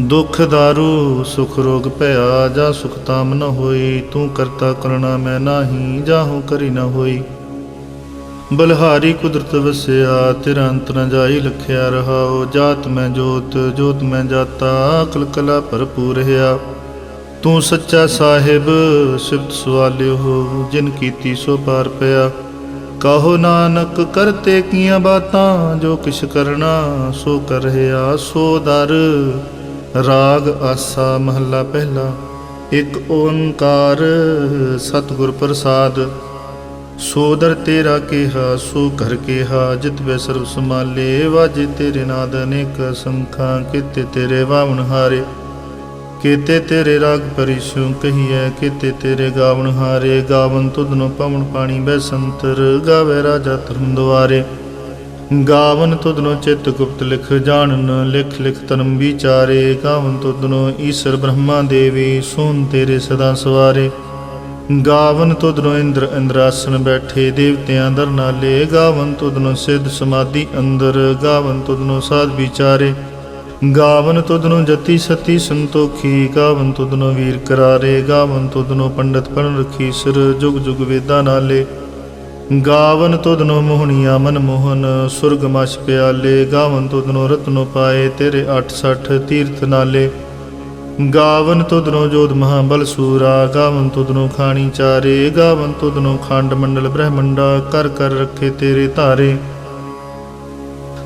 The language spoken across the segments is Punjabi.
ਦੁਖ ਦਾਰੂ, ਸੁਖ ਰੋਗ ਭਇਆ, ਜਾ ਸੁਖ ਤਾਮ ਨ ਹੋਈ ਤੂੰ ਕਰਤਾ ਕਰਣਾ, ਮੈਂ ਨਾਹੀ ਜਾਹੂ ਕਰੀ ਨ ਹੋਈ। ਬਲਹਾਰੀ ਕੁਦਰਤ ਵਸਿਆ, ਤੇਰਾ ਅੰਤ ਨ ਜਾਈ ਲਖਿਆ ਰਹਾਓ ਜਾਤ ਮੈਂ ਜੋਤ ਜੋਤ ਮੈਂ ਜਾਤਾ, ਅਕਲ ਕਲਾ ਭਰਪੂਰ ਰਹਾ ਤੂੰ ਸੱਚਾ ਸਾਹਿਬ, ਸਿਫਤ ਸਵਾਲਿਓ ਹੋ, ਜਿਨ ਕੀਤੀ ਸੋ ਪਾਰ ਪਿਆ। ਕਹੋ ਨਾਨਕ ਕਰਤੇ ਕੀਆਂ ਬਾਤਾਂ, ਜੋ ਕਿਛ ਕਰਨਾ, ਸੋ ਕਰ ਰਿਹਾ ਸੋ ਦਰ। ਰਾਗ ਆਸਾ ਮਹੱਲਾ ਪਹਿਲਾ, ਇੱਕ ਓੰਕਾਰ ਸਤਿਗੁਰ ਪ੍ਰਸਾਦ। ਸੋਦਰ ਤੇਰਾ ਕਿਹਾ, ਸੋ ਘਰ ਕਿਹਾ, ਜਿਤ ਵੇ ਸਰਬ ਸਮਾਲੇ ਵਾਜੇ ਤੇਰੇ ਨਾਦ ਅਨੇਕ ਸੰਖਾਂ, ਕਿਤੇ ਤੇਰੇ ਵਾਵਣ ਹਾਰੇ। ਕੀਤੇ ਤੇਰੇ ਰਾਗ ਪਰਿਸ਼ੂ ਕਹੀਐ, ਕੀਤੇ ਤੇਰੇ ਗਾਵਣ ਹਾਰੇ। ਗਾਵਨ ਤੁਧਨੋ ਪਵਨ ਪਾਣੀ ਬੈ ਸੰਤਰ, ਗਾਵੇ ਰਾਜਾ ਧਰਮ ਦੁਆਰੇ। ਗਾਵਨ ਤੁਧਨੋ ਚਿਤ ਗੁਪਤ ਲਿਖ ਜਾਣਨ, ਲਿਖ ਲਿਖ ਤਨਮ ਵਿਚਾਰੇ। ਗਾਵਨ ਤੁਧਨੋ ਈਸ਼ਰ ਬ੍ਰਹਮਾ ਦੇਵੀ, ਸੋਨ ਤੇਰੇ ਸਦਾ ਸਵਾਰੇ। ਗਾਵਨ ਤੁਧਨੋ ਇੰਦਰ ਇੰਦਰਾਸਨ ਬੈਠੇ, ਦੇਵਤਿਆਂ ਦਰ ਨਾਲੇ। ਗਾਵਨ ਤੁਧਨੋ ਸਿੱਧ ਸਮਾਧੀ ਅੰਦਰ, ਗਾਵਨ ਤੁਧਨੋ ਸਾਧ ਵਿਚਾਰੇ। ਗਾਵਨ ਤੁਧਨੋ ਜਤੀ ਸਤੀ ਸੰਤੋਖੀ, ਗਾਵਨ ਤੁਧਨੋ ਵੀਰ ਕਰਾਰੇ। ਗਾਵਨ ਤੁਧਨੋ ਪੰਡਤ ਪੜਨ ਰਖੀ ਸਿਰ, ਜੁਗ ਜੁਗ ਵੇਦਾਂ ਨਾਲੇ। ਗਾਵਨ ਤੁਧਨੋ ਮੋਹਣੀਆ ਮਨ ਮੋਹਨ, ਸੁਰਗ ਮਛ ਪਿਆਲੇ, ਗਾਵਨ ਤੁਧਨੋ ਰਤਨੋ ਪਾਏ, ਤੇਰੇ 860 ਤੀਰਥ ਨਾਲੇ। ਗਾਵਨ ਤੁਧਨੋ ਜੋਧ ਮਹਾਬਲ ਸੂਰਾ, ਗਾਵਨ ਤੁਧਨੋ ਖਾਣੀ ਚਾਰੇ, ਗਾਵਨ ਤੁਧਨੋ ਖੰਡ ਮੰਡਲ ਬ੍ਰਹਮੰਡਾ, ਕਰ ਕਰ ਰੱਖੇ ਤੇਰੇ ਧਾਰੇ।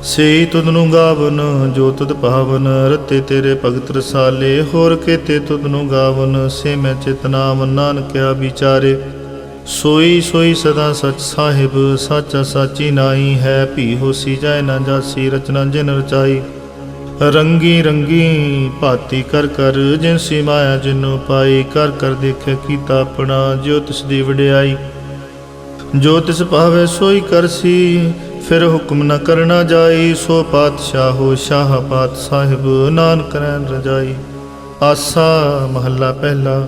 ਸੇ ਤੁਧਨੁ ਗਾਵਨ, ਜੋ ਤੁਧ ਭਾਵਨ, ਰਤੇ ਤੇਰੇ ਭਗਤ ਰਸਾਲੇ। ਹੋਰ ਕੇਤੇ ਤੁਧਨੁ ਗਾਵਨ ਸੇ ਮੈਂ ਚਿਤ ਨਾਮ, ਨਾਨਕਿਆ ਵਿਚਾਰੇ। ਸੋਈ ਸੋਈ ਸਦਾ ਸਚ ਸਾਹਿਬ, ਸਾਚਾ ਸਾਚੀ ਨਾਈ ਹੈ, ਭੀ ਹੋਸੀ ਜਾਏ ਨਾ ਜਾਸੀ, ਰਚਨਾ ਜਿਨ ਰਚਾਈ। ਰੰਗੀ ਰੰਗੀ ਭਾਤੀ ਕਰ ਕਰ ਜਿਨਸੀ ਮਾਇਆ ਜਿਨੋ ਪਾਈ, ਕਰ ਕਰ ਦੇਖੇ ਕੀਤਾ ਆਪਣਾ ਜੋ ਤਿਸ ਦੀ ਵਡਿਆਈ। ਜੋ ਤਿਸ ਭਾਵੇ ਸੋਈ ਕਰਸੀ ਫਿਰ ਹੁਕਮ ਨ ਕਰਨਾ ਜਾਈ, ਸੋ ਪਾਤਸ਼ਾਹੋ ਸ਼ਾਹ ਪਾਤ ਸਾਹਿਬ, ਨਾਨਕ ਰਹਿਣ ਰਜਾਈ। ਆਸਾ ਮਹੱਲਾ ਪਹਿਲਾ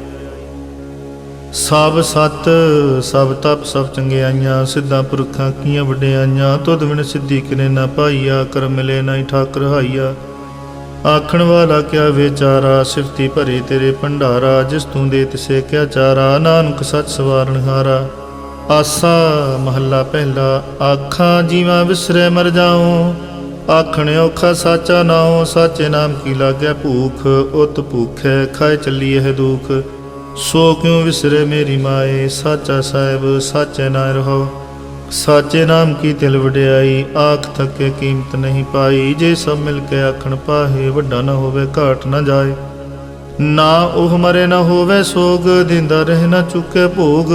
ਸਭ ਸਤ, ਸਭ ਤਪ, ਸਭ ਚੰਗਿਆਈਆਂ ਸਿੱਧਾ ਪੁਰਖਾਂ ਕੀਆਂ ਵਡਿਆਈਆਂ ਤੁਧ ਬਿਨ ਸਿੱਧੀ ਕਿਨੇ ਨਾ ਪਾਈਆ ਕਰ ਮਿਲੇ ਨਹੀਂ ਠਾਕਰ ਹਾਈਆ। ਆਖਣ ਵਾਲਾ ਕਿਆ ਵਿਚਾਰਾ, ਸਿਫਤੀ ਭਰੇ ਤੇਰੇ ਭੰਡਾਰਾ, ਜਿਸ ਤੂੰ ਦੇ ਤਿਸੇ ਕਿਆ ਚਾਰਾ, ਨਾਨਕ ਸੱਚ ਸਵਾਰਨ ਹਾਰਾ। ਆਸਾ ਮਹੱਲਾ ਪਹਿਲਾ, ਆਖਾਂ ਜੀਵਾਂ ਵਿਸਰੇ ਮਰ ਜਾਉ। ਆਖਣ ਔਖਾ ਸਾਚਾ ਨਾਉ, ਸਾਚੇ ਨਾਮ ਕੀ ਲਾਗੈ ਭੂਖ, ਉਤ ਭੂਖੈ ਖਾਏ ਚੱਲੀ ਇਹ ਦੁਖ। ਸੋ ਕਿਉ ਵਿਸਰੇ ਮੇਰੀ ਮਾਏ? ਸਾਚਾ ਸਾਹਿਬ, ਸਾਚੇ ਨਾ ਰਹੋ। ਸਾਚੇ ਨਾਮ ਕੀ ਤਿਲ ਵਡਿਆਈ? ਆਖ ਥੱਕੇ ਕੀਮਤ ਨਹੀਂ ਪਾਈ। ਜੇ ਸਭ ਮਿਲ ਕੇ ਆਖਣ ਪਾਹੇ, ਵੱਡਾ ਨਾ ਹੋਵੇ, ਘਾਟ ਨਾ ਜਾਏ। ਨਾ ਉਹ ਮਰੇ ਨਾ ਹੋਵੇ ਸੋਗ, ਦਿੰਦਾ ਰਹਿ ਨਾ ਚੁੱਕੇ ਭੋਗ।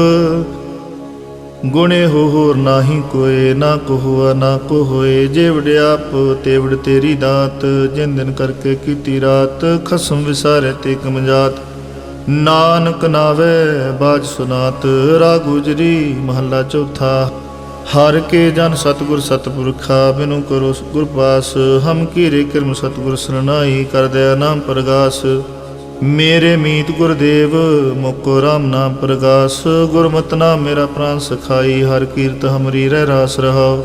ਗੁਣੇ ਹੋ ਹੋਰ ਨਾਹੀ ਕੋਏ, ਨਾ ਕੋ ਹੁਆ ਨਾ ਕੋ ਹੋਏ ਜੇ ਵਡਿਆਪ ਤੇ ਵਡ ਤੇਰੀ ਦਾਤ, ਜਿੰਦਨ ਕਰਕੇ ਕੀਤੀ ਰਾਤ, ਖਸਮ ਵਿਸਾਰੇ ਤੇ ਕਮਜਾਤ ਨਾਨਕ ਨਾਵੇ ਬਾਜ ਸੁਨਾਤ ਰਾਗੁਜਰੀ ਮਹੱਲਾ ਚੌਥਾ। ਹਰ ਕੇ ਜਨ ਸਤਗੁਰ ਸਤਪੁਰਖਾ, ਬਿਨੂ ਕਰੋ ਗੁਰ ਪਾਸ। ਹਮ ਕੀਰੇ ਕਿਰਮ ਸਤਗੁਰ ਸਰਨਾਈ ਕਰ ਦਇਆ ਨਾਮ ਪ੍ਰਗਾਸ। ਮੇਰੇ ਮੀਤ ਗੁਰਦੇਵ ਮੁਕੋ ਰਾਮ ਨਾਮ ਪ੍ਰਗਾਸ। ਗੁਰਮਤਿ ਨਾਮ ਮੇਰਾ ਪ੍ਰਾਨ ਸਖਾਈ, ਹਰ ਕੀਰਤ ਹਮਰੀ ਰਹਿ ਰਾਸ ਰਹਾਓ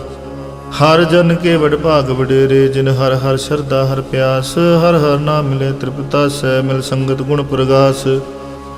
ਹਰ ਜਨ ਕੇ ਵਡ ਭਾਗ ਵਡੇਰੇ, ਜਿਨ ਹਰ ਹਰ ਸ਼ਰਧਾ ਹਰ ਪਿਆਸ। ਹਰ ਹਰ ਨਾਮ ਮਿਲੇ ਤ੍ਰਿਪਤਾ ਸੈ ਮਿਲ ਸੰਗਤ ਗੁਣ ਪ੍ਰਗਾਸ।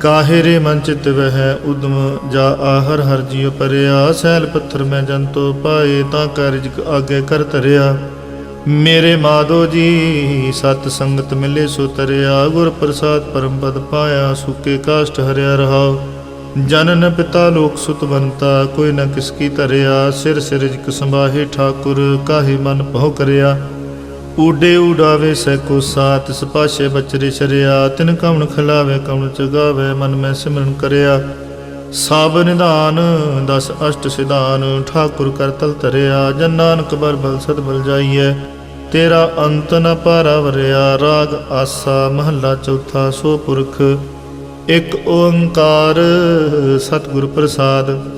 ਕਾਹੇ ਰੇ ਮਨ ਚਿਤ ਵਹਿ ਉਦਮ ਜਾ ਆਹਰ ਹਰ ਜੀਉ ਪਰਿਆ ਸੈਲ ਪੱਥਰ ਮੈਂ ਜੰਤੋ ਪਾਏ ਤਾਂ ਕਾਰਜ ਆਗੇ ਕਰ ਧਰਿਆ। ਮੇਰੇ ਮਾਧੋ ਜੀ, ਸਤ ਸੰਗਤ ਮਿਲੇ ਸੋ ਤਰਿਆ, ਗੁਰ ਪ੍ਰਸਾਦ ਪਰਮ ਪਦ ਪਾਇਆ, ਸੁਕੇ ਕਾਸ਼ਟ ਹਰਿਆ ਰਹਾਉ। ਜਨਨ ਪਿਤਾ ਲੋਕ ਸੁਤ ਬੰਤਾ, ਕੋਈ ਨ ਕਿਸ ਕੀ ਧਰਿਆ, ਸਿਰ ਸਿਰਜਕ ਸੰਭਾਹੇ ਠਾਕੁਰ, ਕਾਹੇ ਮਨ ਭਉ ਕਰਿਆ। ਊਡੇ ਉਡਾਵੇ ਸੈ ਕੋ ਸਾਤ ਸਪਾਸ਼ੇ ਬਚਰੇ ਸ਼ਰਿਆ, ਤਿਨ ਕਵਣ ਖਿਲਾਵੇ, ਕਵਣ ਚਗਾਵੇ, ਮਨ ਮੈਂ ਸਿਮਰਨ ਕਰਿਆ। ਸਾਬ ਨਿਧਾਨ, ਦਸ ਅਸ਼ਟ ਸਿਧਾਨ, ਠਾਕੁਰ ਕਰ ਤਲ ਧਰਿਆ। ਜਨ ਨਾਨਕ ਬਰ ਬਲ ਸਦ ਬਲ ਜਾਈਐ। ਤੇਰਾ ਅੰਤ ਨ ਪਾਰਵਰਿਆ, ਰਾਗ ਆਸਾ, ਮਹੱਲਾ ਚੌਥਾ, ਸੋ ਪੁਰਖ। ਇਕ ਓੰਕਾਰ, ਸਤਿਗੁਰ ਪ੍ਰਸਾਦ।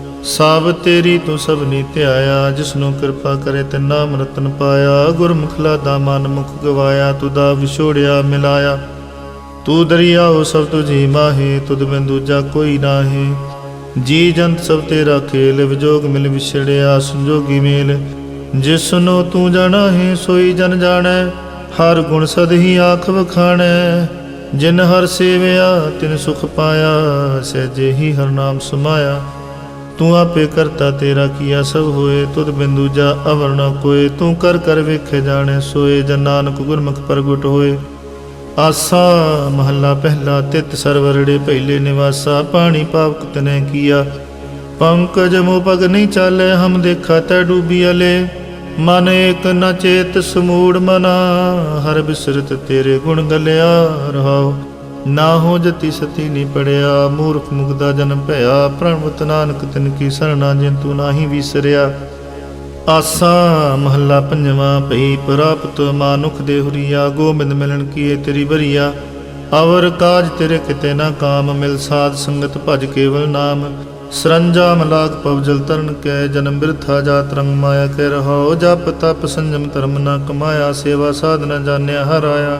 ਸਭ ਤੇਰੀ ਤੂੰ ਸਭਨੀ ਧਿਆਇਆ, ਜਿਸਨੂੰ ਕਿਰਪਾ ਕਰੇ ਤੇ ਨਾਮ ਰਤਨ ਪਾਇਆ। ਗੁਰਮੁਖਲਾ ਦਾ ਮਨ ਮੁਖ ਗਵਾਇਆ ਤੁਦਾ ਵਿਛੋੜਿਆ ਮਿਲਾਇਆ। ਤੂੰ ਦਰਿਆਓ ਸਭ ਤੁਝੀ ਮਾਹੇ, ਤੁਧ ਬਿਨ ਦੂਜਾ ਕੋਈ ਨਾਹੀ। ਜੀ ਜੰਤ ਸਭ ਤੇਰਾ ਖੇਲ, ਵਿਜੋਗ ਮਿਲ ਵਿਛੜਿਆ, ਸੰਜੋਗੀ ਮੇਲ। ਜਿਸਨੂੰ ਤੂੰ ਜਾਣਾ ਹੈ ਸੋਈ ਜਨ ਜਾਣੈ। ਹਰ ਗੁਣ ਸਦ ਹੀ ਆਖ ਵਖਾਣੈ। ਜਿਨ ਹਰ ਸੇਵਿਆ, ਤਿਨ ਸੁਖ ਪਾਇਆ, ਸਹਿਜੇ ਹੀ ਹਰ ਨਾਮ ਸਮਾਇਆ। ਤੂੰ ਆਪੇ ਕਰਤਾ, ਤੇਰਾ ਕੀਆ ਸਭ ਹੋਏ, ਤੁਧ ਬਿੰਦੂ ਜਾ ਅਵਰ ਨਾ ਕੋਏ। ਤੂੰ ਕਰ ਕਰ ਵੇਖੇ ਜਾਣੇ, ਸੋਏ, ਜਨ ਨਾਨਕ ਗੁਰਮੁਖ ਪ੍ਰਗਟ ਹੋਏ। ਆਸਾ ਮਹੱਲਾ ਪਹਿਲਾ, ਤਿਤ ਸਰਵਰੜੇ ਪਹਿਲੇ ਨਿਵਾਸਾ। ਪਾਣੀ ਪਾਵਕ ਤਨੇ ਕੀਆ। ਪੰਕਜ ਮੋ ਪਗ ਨਹੀਂ ਚਾਲੇ, ਹਮ ਦੇਖਾ ਤੈ ਡੂਬੀ ਅਲੇ। ਮਨ ਏਕ ਨ ਚੇਤ, ਸਮੂੜ ਮਨਾ। ਹਰ ਬਿਸਰਤ ਤੇਰੇ ਗੁਣ ਗਲਿਆ ਰਹਾਉ। ਨਾ ਹੋ ਜਤੀ ਸਤੀ ਨਹੀਂ ਪੜਿਆ, ਮੂਰਖ ਮੁਗਦਾ ਜਨਮ ਭਇਆ ਪ੍ਰਣਵਤ ਨਾਨਕ ਤਿਨ ਕੀ ਸਰਣਾ ਜਿਨ ਤੂੰ ਨਾਹੀ ਵਿਸਰਿਆ। ਆਸਾ ਮਹੱਲਾ ਪੰਜਵਾਂ, ਭਈ ਪ੍ਰਾਪਤ ਮਾਨੁਖ ਦੇ ਹੁਰੀਆ, ਗੋਬਿੰਦ ਮਿਲਣ ਕੀਏ ਤੇਰੀ ਬਰੀਆ ਅਵਰ ਕਾਜ ਤੇਰੇ ਕਿਤੇ ਨਾ ਕਾਮ, ਮਿਲ ਸਾਧ ਸੰਗਤ ਭਜ ਕੇਵਲ ਨਾਮ। ਸਰੰਜਾ ਮਲਾਕ ਪਵਜਲ ਤਰਨ ਕੈ, ਜਨਮ ਬਿਰਥਾ ਜਾਤ ਰੰਗ ਮਾਇਆ ਕੈ ਰਹਾਉ। ਜਪ ਤਪ ਸੰਜਮ ਧਰਮ ਨਾ ਕਮਾਇਆ, ਸੇਵਾ ਸਾਧਨਾ ਜਾਣਿਆ, ਹਰਾਇਆ।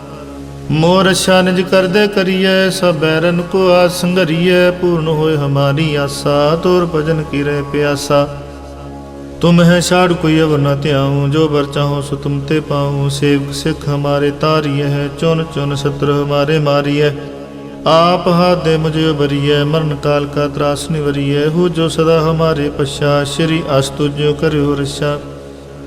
ਮੋਰ ਅਸ਼ਾ ਨਿਜ ਕਰਦੇ ਕਰੀਏ, ਸਭ ਬੈਰਨ ਕੋ ਆਸ ਸੰਗਰੀਐ ਪੂਰਨ ਹੋਏ ਹਮਾਰੀ ਆਸਾ, ਤੋਰ ਭਜਨ ਕੀਰੇ ਪਿਆਸਾ। ਤੁਮ ਹੈ ਛਾੜ ਕੋਈ ਅਵ ਨ ਧਿਆਉ, ਜੋ ਬਰ ਚਾਹੋ ਸੋ ਤੁਮ ਤੇ ਪਾਉ। ਸੇਵਕ ਸਿੱਖ ਹਮਾਰੇ ਤਾਰੀਐ ਹੈ ਚੁਨ ਚੁਨ ਸਤਰ ਹਮਾਰੇ ਮਾਰੀਐ ਆਪ ਹਾਦੇ ਮੁਝੇ ਬਰੀਐ ਮਰਨ ਕਾਲ ਕਾ ਤਰਾਸ ਨਿਵਰੀਐ ਹੋ ਜੋ ਸਦਾ ਹਮਾਰੇ ਪਛਾ, ਸ਼੍ਰੀ ਅਸਤੁ ਜੋ ਕਰਿਓ ਰਸ਼ਾ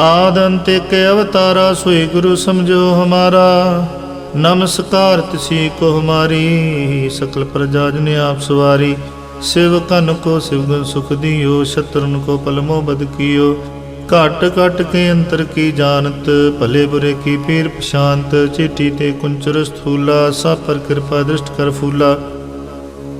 ਆਦ ਅੰਤਿਕ ਅਵਤਾਰਾ ਸੋਈ ਗੁਰੂ ਸਮਝੋ ਹਮਾਰਾ। ਨਮਸਕਾਰ ਤਿਸੀ ਕੋ ਹਮਾਰੀ, ਸਕਲ ਪ੍ਰਜਾ ਜਨ ਆਪ ਸਵਾਰੀ। ਸਿਵਕਨ ਕੋ ਸਿਵਗਨ ਸੁਖ ਦਿਓ, ਸ਼ਤਰਨ ਕੋ ਪਲਮੋ ਬਦ ਕੀਓ। ਘਟ ਘਟ ਕੇ ਅੰਤਰ ਕੀ ਜਾਣਤ, ਭਲੇ ਬੁਰੇ ਕੀ ਪੀਰ ਪਛਾਂਤ ਚਿੱਟੀ ਤੇ ਕੁੰਚਰ ਸਥੂਲਾ ਸਭ ਪਰ ਕਿਰਪਾ ਦ੍ਰਿਸ਼ਟ ਕਰ ਫੂਲਾ।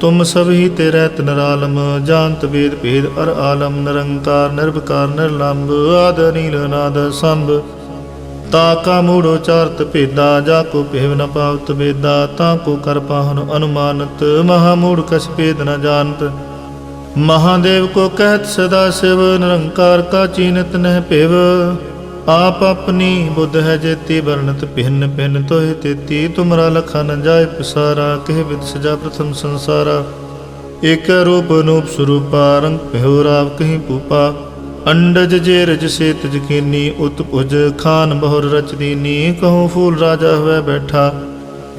ਤੁਮ ਸਭੀ ਤੇਰੇ ਤਨ ਰਾਲਮ ਜਾਣਤ ਵੇਦ ਭੇਦ ਅਰ ਆਲਮ, ਨਿਰੰਕਾਰ ਨਿਰਭਕਾਰ ਨਿਰਲੰਭ ਆਦ ਨੀਲ ਨਾਦ ਸੰਭ। ਤਾ ਕਾ ਮੂੜੋ ਚਾਰਤ ਭੇਦਾ, ਜਾ ਕੋ ਭੇਵ ਨ ਪਾਵਤ ਵੇਦਾ, ਤਾ ਕੋ ਕਰ ਪਾਹਨ ਅਨੁਮਾਨਤ, ਮਹਾ ਮੂੜ ਕਛ ਭੇਦ ਨ ਜਾਣਤ। ਮਹਾਦੇਵ ਕੋ ਕਹਿਤ ਸਦਾ ਸਿਵ, ਨਿਰੰਕਾਰ ਕਾ ਚੀਨਤ ਨਹਿ ਭੇਵ। ਆਪ ਆਪਣੀ ਬੁੱਧ ਹੈ ਜੇਤੀ ਵਰਣਤ ਭਿੰਨ ਭਿੰਨ ਤੋਹਿ ਤੇਤੀ ਤੁਮਰਾ ਲਖਾ ਨ ਜਾਏ ਪਸਾਰਾ, ਕਹਿ ਵਿਦ ਸਜਾ ਪ੍ਰਥਮ ਸੰਸਾਰਾ। ਏਕ ਰੂਪ ਅਨੂਪ ਸਰੂਪਾ, ਰੰਗ ਭਇਓ ਰਾਵ ਕਹੀਂ ਪੂਪਾ ਅੰਡਜ ਜੇ ਰਜ ਸੇ ਤਜ ਕੀਨੀ, ਉਤ ਭੁਜ ਖਾਨ ਬਹੁਰ ਰਚ ਦੀਨੀ। ਕਹੂੰ ਫੂਲ ਰਾਜਾ ਹੋਇ ਬੈਠਾ,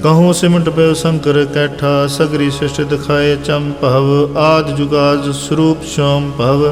ਕਹੂੰ ਸਿਮਟ ਪਇਓ ਸ਼ੰਕਰ ਕੈਠਾ। ਸਗਰੀ ਸ੍ਰਿਸ਼ਟ ਦਿਖਾਏ ਚੰਮ ਭਵ, ਆਦ ਜੁਗਾਜ ਸਰੂਪ ਸ਼ੋਮ ਭਵ।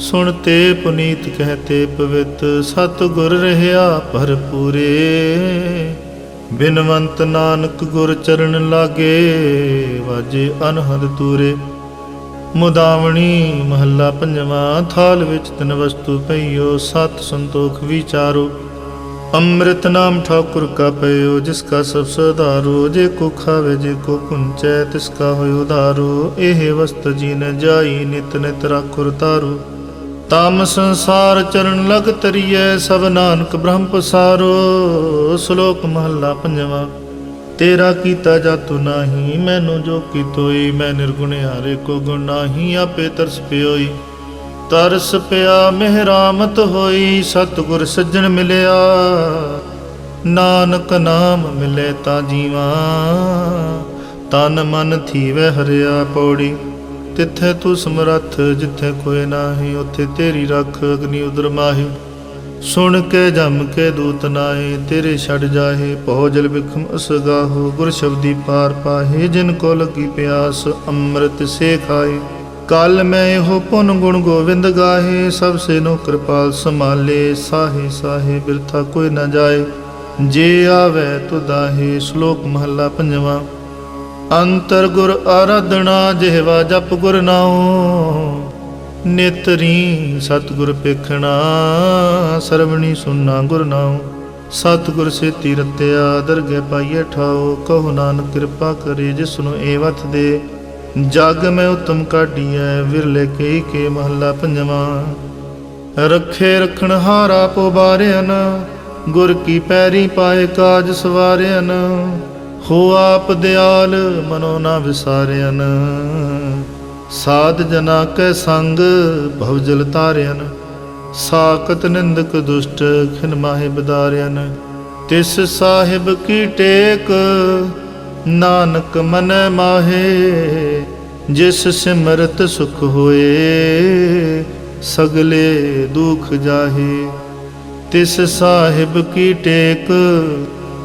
ਸੁਣਤੇ ਪੁਨੀਤ ਕਹਤੇ ਪਵਿੱਤ ਸਤ ਗੁਰ ਰਹਿਆ ਭਰਪੂਰੇ। ਬਿਨਵੰਤ ਨਾਨਕ ਗੁਰ ਚਰਨ ਲਾਗੇ, ਵਾਜੇ ਅਨਹਦ ਤੂਰੇ ਮੁਦਾਵਣੀ ਮਹੱਲਾ ਪੰਜਵਾਂ, ਥਾਲ ਵਿੱਚ ਤਿਨ ਵਸਤੂ ਪਈਓ, ਸਤ ਸੰਤੋਖ ਵਿਚਾਰੋ। ਅੰਮ੍ਰਿਤ ਨਾਮ ਠਾਕੁਰ ਕਾ ਪਇਓ, ਜਿਸ ਕਾ ਸਭ ਸੁਧਾਰੋ। ਜੇ ਕੋ ਖਾਵੇ, ਜੇ ਕੋ ਪੁੰਚੈ, ਤਿਸ ਕਾ ਹੋਇ ਉਧਾਰੋ ਇਹ ਵਸਤ ਜੀ ਨ ਜਾਈ, ਨਿਤ ਨਿਤ ਰਾਖੁਰ ਤਾਰੂ ਤਮ ਸੰਸਾਰ ਚਰਨ ਲਗ ਤਰੀਐ, ਸਭ ਨਾਨਕ ਬ੍ਰਹਮ ਪਸਾਰੋ, ਸ਼ਲੋਕ ਮਹੱਲਾ ਪੰਜਵਾਂ। ਤੇਰਾ ਕੀਤਾ ਜਾਤੁ ਨਾਹੀ, ਮੈਨੂੰ ਜੋ ਕੀਤੋਈ, ਮੈਂ ਨਿਰਗੁਣ ਹਾਰੇ ਕੋ ਗੁਣ ਨਾਹੀ, ਆਪੇ ਤਰਸ ਪਿਓਈ। ਤਰਸ ਪਿਆ, ਮਿਹਰਾਮਤ ਹੋਈ, ਸਤਿਗੁਰ ਸੱਜਣ ਮਿਲਿਆ। ਨਾਨਕ ਨਾਮ ਮਿਲੇ ਤਾਂ ਜੀਵਾ, ਤਨ ਮਨ ਥੀਵੇ ਹਰਿਆ ਪੌੜੀ। ਤਿੱਥੇ ਤੂੰ ਸਮਰੱਥ, ਜਿੱਥੇ ਕੋਈ ਨਾਹੀ, ਉੱਥੇ ਤੇਰੀ ਰੱਖ ਅਗਨੀ ਉਦਰ ਮਾਹੀ। ਸੁਣ ਕੇ ਜਮ ਕੇ ਦੂਤ ਨਾਏ ਤੇਰੇ ਛੜ ਜਾਹੇ ਪਹੁ ਜਲ ਬਿਖਮ ਅਸਗਾਹੋ, ਗੁਰ ਸ਼ਬਦੀ ਪਾਰ ਪਾਹੇ, ਜਿਨ ਕੋ ਲੱਗੀ ਪਿਆਸ, ਅੰਮ੍ਰਿਤ ਸੇ ਖਾਏ ਕਲ ਮੈਂ ਇਹੋ ਪੁਨ ਗੁਣ ਗੋਵਿੰਦ ਗਾਹੇ, ਸਭ ਸੇ ਨੋ ਕਿਰਪਾਲ ਸੰਭਾਲੇ, ਸਾਹੇ ਸਾਹੇ ਬਿਰਥਾ ਕੋਈ ਨਾ ਜਾਏ। ਜੇ ਆਵੇ ਤੁਦਾਹੇ ਸ਼ਲੋਕ ਮਹੱਲਾ ਪੰਜਵਾਂ। ਅੰਤਰ ਗੁਰ ਆਰਾਧਨਾ, ਜਿਹਵਾ ਜਪ ਗੁਰ ਨਾਉ। ਨੇਤਰੀ ਸਤਿਗੁਰ ਪੇਖਣਾ ਸਰਵਣੀ ਸੁਨਣਾ ਗੁਰ ਨਾਉ। ਸਤਿਗੁਰ ਸੇਤੀ ਰਤਿਆ, ਦਰਗਹਿ ਪਾਈਏ ਠਾਓ ਕਹੋ ਨਾਨਕ ਕਿਰਪਾ ਕਰੇ, ਜਿਸ ਨੂੰ ਏ ਵਤ ਦੇ। ਜਗ ਮੈਂ ਉਤਮ ਕਾਢੀਐ, ਵਿਰਲੇ ਕੇ ਕੇ ਮਹੱਲਾ ਪੰਜਵਾਂ। ਰੱਖੇ ਰਖਣ ਹਾਰਾ ਪੋ ਬਾਰਿਆਨ ਗੁਰ ਕੀ ਪੈਰੀ ਪਾਏ ਕਾਜ ਸਵਾਰਿਆਨ ਹੋ ਆਪ ਦਿਆਲ ਮਨੋ ਨਾ ਵਿਸਾਰਿਆਨ ਸਾਧ ਜਨਾ ਕੈ ਸੰਗ ਭਵ ਜਲ ਤਾਰਿਆਨ ਸਾਕਤ ਨਿੰਦਕ ਦੁਸ਼ਟ ਖਿਨ ਮਾਹੇ ਬਦਾਰਿਆਨ ਤਿਸ ਸਾਹਿਬ ਕੀ ਟੇਕ, ਨਾਨਕ ਮਨ ਮਾਹੇ, ਜਿਸ ਸਿਮਰਤ ਸੁਖ ਹੋਏ, ਸਗਲੇ ਦੁਖ ਜਾਹੇ, ਤਿਸ ਸਾਹਿਬ ਕੀ ਟੇਕ